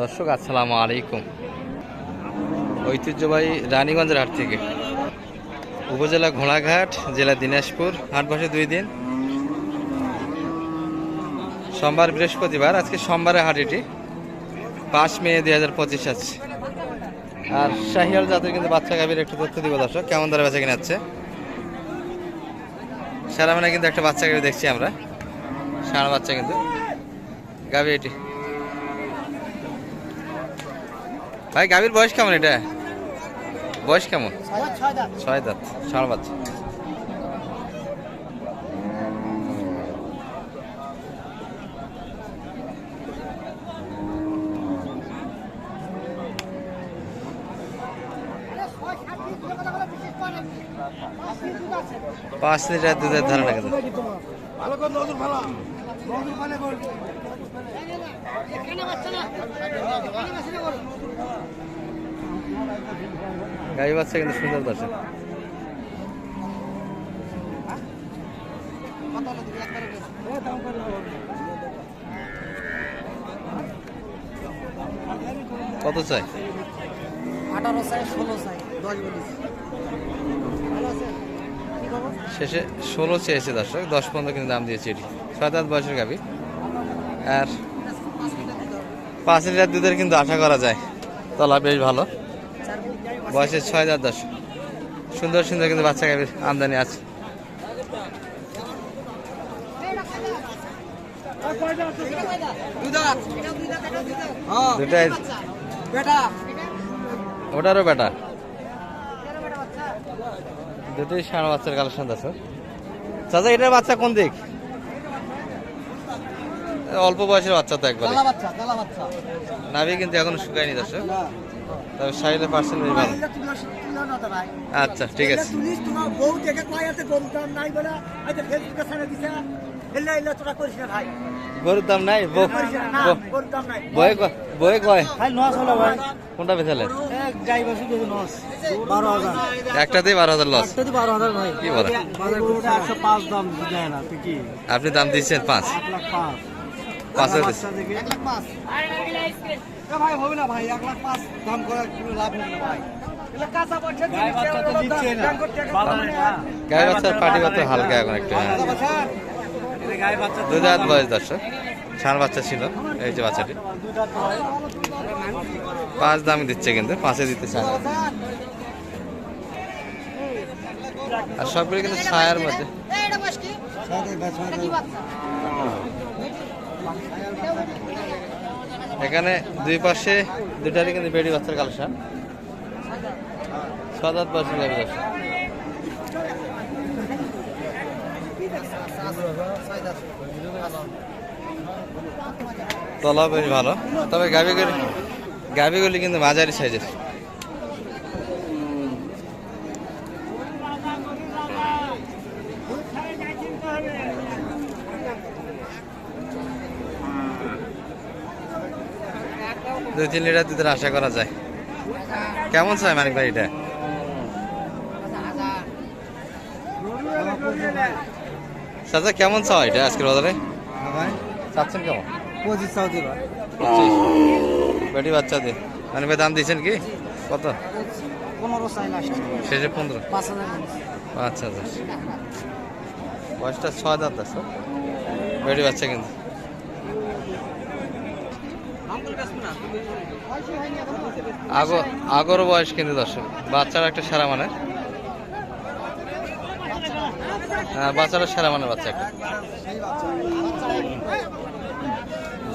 দর্শক, আসসালামু আলাইকুম। ঐতিহ্যবাহী রানীগঞ্জের হাট থেকে। উপজেলা ঘোড়াঘাট, জেলা দিনাজপুর, হাট বসে দুই দিন। সোমবার বৃহস্পতিবার, আজকে সোমবারে হাট এটি। পাঁচ মে দুই হাজার পঁচিশ আছে আর শাহিয়াল জাতের কিন্তু বাচ্চা গাভীর একটু তথ্য দিব দর্শক, কেমন দরে বেচা কিনে যাচ্ছে সারা মানে কিন্তু একটা বাচ্চা গাভী দেখছি আমরা। সারা বাচ্চা কিন্তু গাভী এটি। ভাই, গাভীর বয়স কেমন এটা? বয়স কেমন? ছয় দাঁত। ষাঁড় বাচ্চা পাঁচ লিটার দুধের ধারণা কিন্তু গাভী বাচ্চা কিন্তু সুন্দর দর্শক কত চাই? আঠারো চাই ষোলো চাই দশ বলিস শেষে ষোলো চেয়েছে দর্শক দশ পনেরো কিন্তু দাম দিয়েছে এটি। ছয় দাঁত বয়সের গাভী। আর পাঁচ লিটার দুধের কিন্তু আশা করা যায়। তলা বেশ ভালো। বয়সে ছয় দাঁত দশ। সুন্দর সুন্দর কিন্তু বাচ্চা গাভীর আমদানি আছে। দুটাই। ওটারও বেটা। দুটোই ষাঁড় বাচ্চার কালেকশন আছে। চাচা, এটার বাচ্চা কোন দিক? অল্প বয়সের বাচ্চা তো একবারে। নাভি কিন্তু এখন শুকায়নি দর্শক। তবে সাইডে পার্সেন্ট বেশ ভালো। আচ্ছা ঠিক আছে। গরুর দাম নাই বয়ে কয় বয়ে কয়? কোনটা হাজার। একটাতেই বারো হাজার লস কি বলে? বাজার করতে একশো পাঁচ দাম দেয় না তুই কি আপনি দাম দিচ্ছেন পাঁচ। পাঁচ পাঁচ হাজার বাচ্চা দেখে এক লাখ পাঁচ। ভাই হবে না ভাই এক লাখ পাঁচ দাম করার কোনো লাভ হবে ভাই। এগুলো কাঁচা পয়সা দিচ্ছে, ওরা দাম করতে টাকা পাবে না। গায়ে বাচ্চার পাটি বাচ্চা হালকা এখন একটু হ্যাঁ। দুই দাঁত বয়স দর্শক। ষাঁড় বাচ্চা ছিল এই যে বাচ্চাটি। পাঁচ দাম দিচ্ছে কিন্তু পাঁচে দিতে চায়। আর সবগুলো কিন্তু ছায়ার মধ্যে। এখানে দুই পাশে দুটারই কিন্তু বেডি বাচ্চার কালেকশন। সাত আট পার্সেন্ট দর্শক তলা বেশ ভালো। তবে গাবিগুলি গাবিগুলি কিন্তু মাঝারি সাইজের। দুই তিন লিটার দুধের আশা করা যায়। কেমন চাই মানিক ভাই এটা? চাচা কেমন চাও এটা আজকের বাজারে? চাচ্ছেন কেমন? পঁচিশ ভাই পঁচিশ। বেটি বাচ্চা দিয়ে। মানে ভাই দাম দিয়েছেন কি? কত? পনেরো চাই লাস্ট শেষে পনেরো। পাঁচ হাজার আচ্ছা আচ্ছা। বয়সটা ছয় দাঁত আছে। বেটি বাচ্চা কিন্তু। আগর বয়স কিন্তু দর্শক। বাচ্চারা একটা সেরা মানে হ্যাঁ বাচ্চারা সেরা মানে বাচ্চা একটা।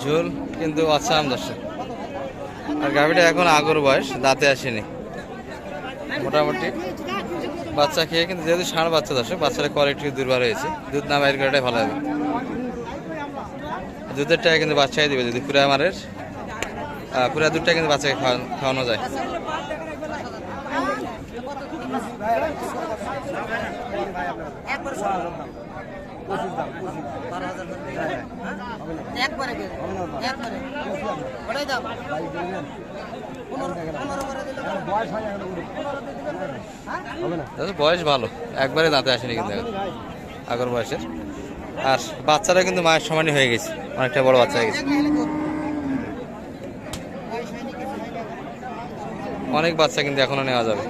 ঝোল কিন্তু আম দর্শক। আর গাভিটা এখন আগর বয়স দাঁতে আসেনি। মোটামুটি বাচ্চা খেয়ে কিন্তু যেহেতু ষাঁড় বাচ্চা দর্শক বাচ্চারা কোয়ালিটি দুর্বার হয়েছে। দুধ না বাইর করাটাই ভালো হবে। দুধের টাকা কিন্তু বাচ্চাই দিবে যদি আমারের আহ, পুরা দুধটা কিন্তু বাচ্চাকে খাওয়ানো- যায়। বয়স ভালো। একবারে দাঁতে আসেনি কিন্তু আগর বয়সের। আর বাচ্চারা কিন্তু মায়ের সমানই হয়ে গেছে, অনেকটা বড় বাচ্চা হয়ে গেছে। অনেক বাচ্চা কিন্তু এখনও নেওয়া যাবে।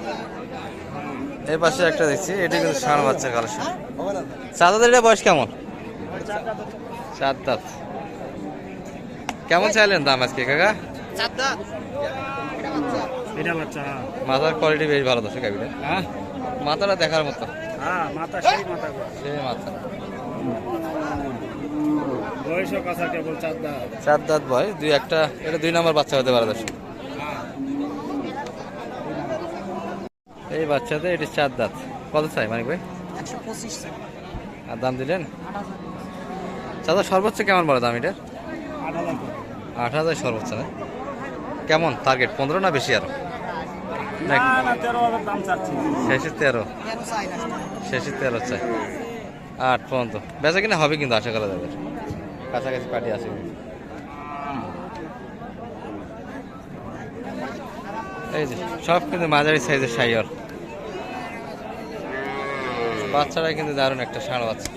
এর পাশে একটা দেখছি এটা কিন্তু ষাঁড় বাচ্চা কালেকশন। চাঁদাদের এটা বয়স কেমন? চার দাঁত কেমন চাইলেন দাম আজকে কাকা? এটা বাচ্চা মাথার কোয়ালিটি বেশ ভালো দর্শক গাবিটা হ্যাঁ। মাথাটা দেখার মতো। হ্যাঁ চার দাঁত বয়স দুই একটা এটা দুই নম্বর বাচ্চা হতে পারে দর্শক। এই বাচ্চাতে এটি চার দাঁত। কত চাই মানিক ভাই? আর দাম দিলেন? চাঁদা সর্বোচ্চ কেমন বলে দাম এটা? আট হাজার সর্বোচ্চ না? কেমন টার্গেট পনেরো না বেশি আরও? না তেরো হাজার দাম চাচ্ছি। শেষে তেরো। চাই শেষে তেরো চাই। আট পর্যন্ত। বেচা কিনা হবে কিন্তু আশা করা যাবে কাছাকাছি পার্টি আছে। এই যে সব কিন্তু মাঝারি সাইজের সাইয়র বাচ্চারা কিন্তু দারুণ একটা ষাঁড় বাচ্চা।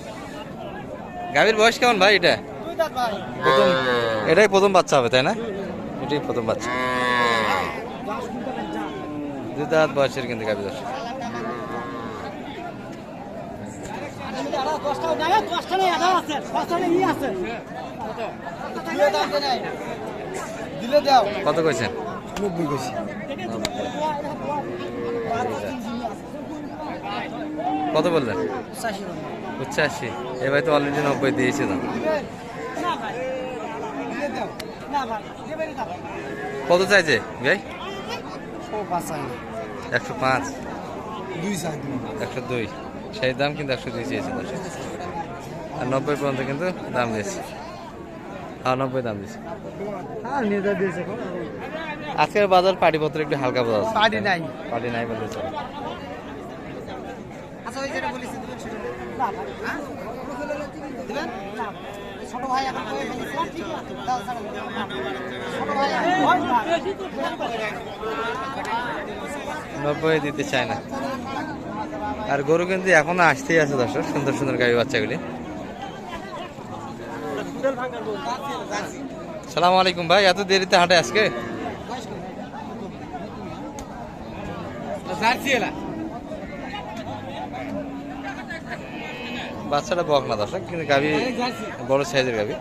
গাভীর বয়স কেমন ভাই এটা? প্রথম এটাই প্রথম বাচ্চা হবে তাই না? এটাই প্রথম বাচ্চা। দুই দাঁত বয়সের কিন্তু গাভী দর্শক। কত কইছেন? নব্বই বেশি কত বললেন? পঁচাশি এবার তো অলরেডি নব্বই দিয়েছে দাম কত চাইছে ভাই? একশো পাঁচ। একশো দুই। সেই দাম কিন্তু একশো দুই চেয়েছে আর নব্বই পর্যন্ত কিন্তু দাম দিয়েছে। হ্যাঁ নব্বই দাম দিয়েছে। আজকের বাজার পাটিপত্র একটু হালকা যাচ্ছে। পার্টি নাই। পাটি নাই বলতে চলে আচ্ছা ওই যেটা বলেছি দিবেন সেটা হ্যাঁ? দিবেন নব্বই দিতে চায় না। আর গরু কিন্তু এখনও আসতেই আছে দর্শক, সুন্দর সুন্দর গাড়ি বাচ্চাগুলি। সালাম আলাইকুম ভাই, এত দেরিতে হাঁটে আজকে? বাচ্চাটা বক না দর্শক কিন্তু গাবি বড় সাইজের গাবি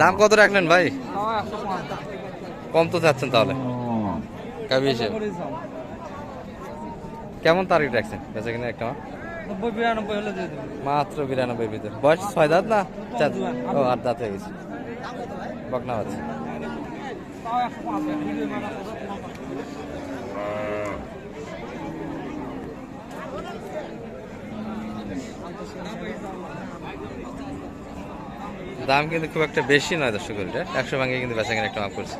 দাম কত রাখলেন ভাই? কম তো যাচ্ছেন তাহলে। গাবি হিসেবে। কেমন তারিখ রাখছেন? বেচা কিনা একটা মাত্র বিরানব্বই ভিতরে। বয়স ছয় দাঁত না? চার ও আট দাঁত হয়ে গেছে। বকনা আছে দাম কিন্তু খুব একটা বেশি নয় দর্শক এটা একশো ভাঙে কিন্তু বেচা কিনা একটা মাপ করছে।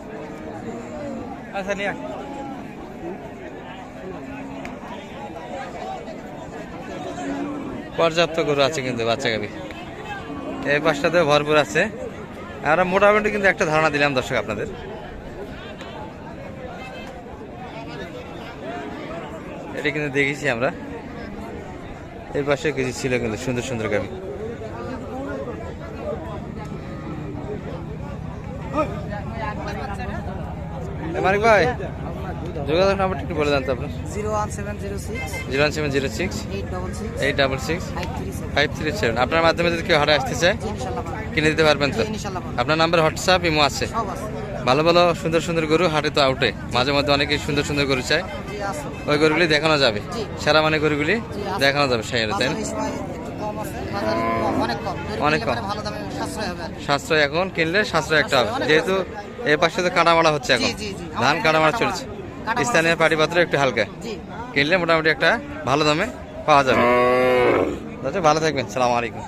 আচ্ছা নিয়ে পর্যাপ্ত গরু আছে কিন্তু বাচ্চা গাবি। এই পাশটাতে ভরপুর আছে। আমরা মোটামুটি কিন্তু একটা ধারণা দিলাম দর্শক আপনাদের। এটা কিন্তু দেখেছি আমরা। এর পাশে কিছু ছিল কিন্তু সুন্দর সুন্দর গাবি। মানিক ভাই যোগাযোগ নাম্বারটা একটু বলে দেন তো আপনার। Zero one seven zero six zero seven zero six eight double six five three seven আপনার মাধ্যমে যদি কেউ হাটে আসতে চায় কিনে দিতে পারবেন তো? আপনার নাম্বার হোয়াটসঅ্যাপ ইমো আছে। ভালো ভালো সুন্দর সুন্দর গরু হাটে তো আউটে। মাঝে মধ্যে অনেকে সুন্দর সুন্দর গরু চায়। ওই গরুগুলি দেখানো যাবে। সেরা মানে গরুগুলি দেখানো যাবে সেই তাই অনেক কম। সাশ্রয় এখন কিনলে সাশ্রয় একটা হবে। যেহেতু এই পাশে তো কাটামারা হচ্ছে এখন। ধান কাটামারা। চলছে। স্থানীয়। পাটিপত্র একটু হালকা। কিনলে মোটামুটি একটা ভালো দামে পাওয়া যাবে। আচ্ছা ভালো থাকবেন। সালাম আলাইকুম।